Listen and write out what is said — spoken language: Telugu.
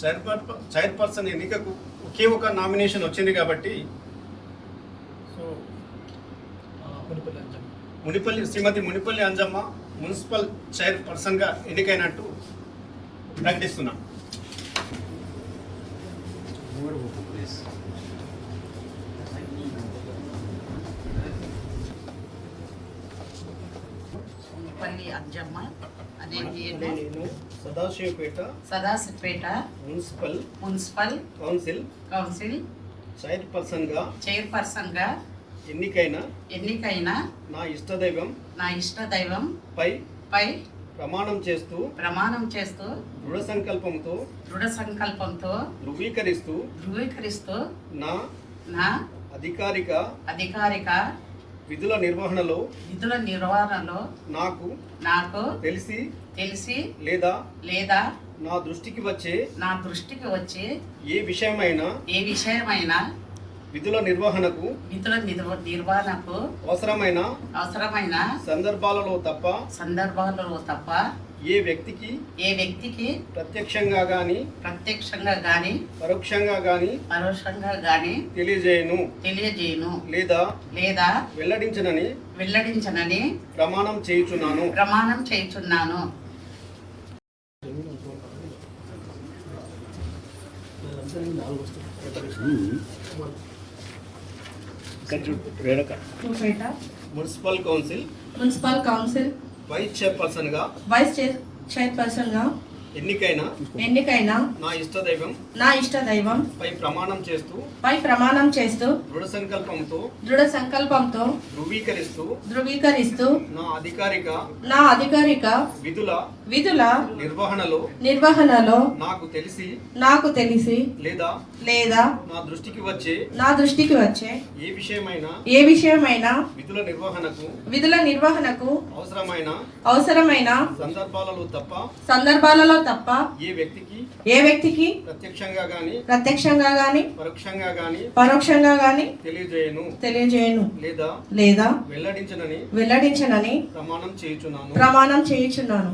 చైర్పర్ చైర్పర్సన్ ఎన్నికకు ఒకే ఒక నామినేషన్ వచ్చింది కాబట్టి సో మునిపల్లి అంజమ్మ. మునిపల్లి శ్రీమతి మునిపల్లి అంజమ్మ మున్సిపల్ చైర్పర్సన్గా ఎన్నికైనట్టు ప్రకటిస్తున్నాం. అంజమ్మ. నేను Sadashivpet Sadashivpet municipal municipal council council చైర్పర్సన్గా చైర్పర్సన్గా ఎన్నికైన ఎన్నికైన నా ఇష్టదైవం నా ఇష్ట దైవం పై పై ప్రమాణం చేస్తూ ప్రమాణం చేస్తూ దృఢ సంకల్పంతో దృఢ సంకల్పంతో ధృవీకరిస్తూ ధృవీకరిస్తూ నా నా అధికారిక అధికారిక విధుల నిర్వహణలో విధుల నిర్వహణలో నాకు నాకు తెలిసి తెలిసి లేదా లేదా నా దృష్టికి వచ్చే నా దృష్టికి వచ్చి ఏ విషయమైనా ఏ విషయమైనా విధుల నిర్వహణకు విధుల నిర్వ నిర్వహణకు అవసరమైన అవసరమైన సందర్భాలలో తప్ప సందర్భాలలో తప్ప ఏ వ్యక్తికి ఏ వ్యక్తికి ప్రత్యక్షంగా గాని ప్రత్యక్షంగా గాని పరోక్షంగా గాని పరోక్షంగా గాని తెలియజేయను తెలియజేయను లేదా లేదా వెల్లడించనని వెల్లడించనని ప్రమాణం చేయుచున్నాను. ప్రమాణం చేయుచున్నాను. నాలుగు చూపేట municipal council. Municipal council. Vice చైర్పర్సన్గా వైస్ చైర్ చైర్పర్సన్గా ఎన్నికైన ఎన్నికైన నా ఇష్టదైవం నా ఇష్ట దైవం పై ప్రమాణం చేస్తూ పై ప్రమాణం చేస్తూ దృఢ సంకల్పంతో దృఢ సంకల్పంతో ధృవీకరిస్తూ ధృవీకరిస్తూ నా అధికారిక నా అధికారిక విధుల విధుల నిర్వహణలో నిర్వహణలో నాకు తెలిసి నాకు తెలిసి లేదా లేదా నా దృష్టికి వచ్చే నా దృష్టికి వచ్చే ఏ విషయమైనా ఏ విషయమైనా విధుల నిర్వహణకు విధుల నిర్వహణకు అవసరమైన అవసరమైన సందర్భాలలో తప్ప సందర్భాలలో తప్ప ఏ వ్యక్తికి ఏ వ్యక్తికి ప్రత్యక్షంగా గాని ప్రత్యక్షంగా గాని పరోక్షంగా గాని పరోక్షంగా గాని తెలియజేయను తెలియజేయను లేదా లేదా వెల్లడించనని వెల్లడించనని ప్రమాణం చేయుచున్నాను. ప్రమాణం చేయుచున్నాను.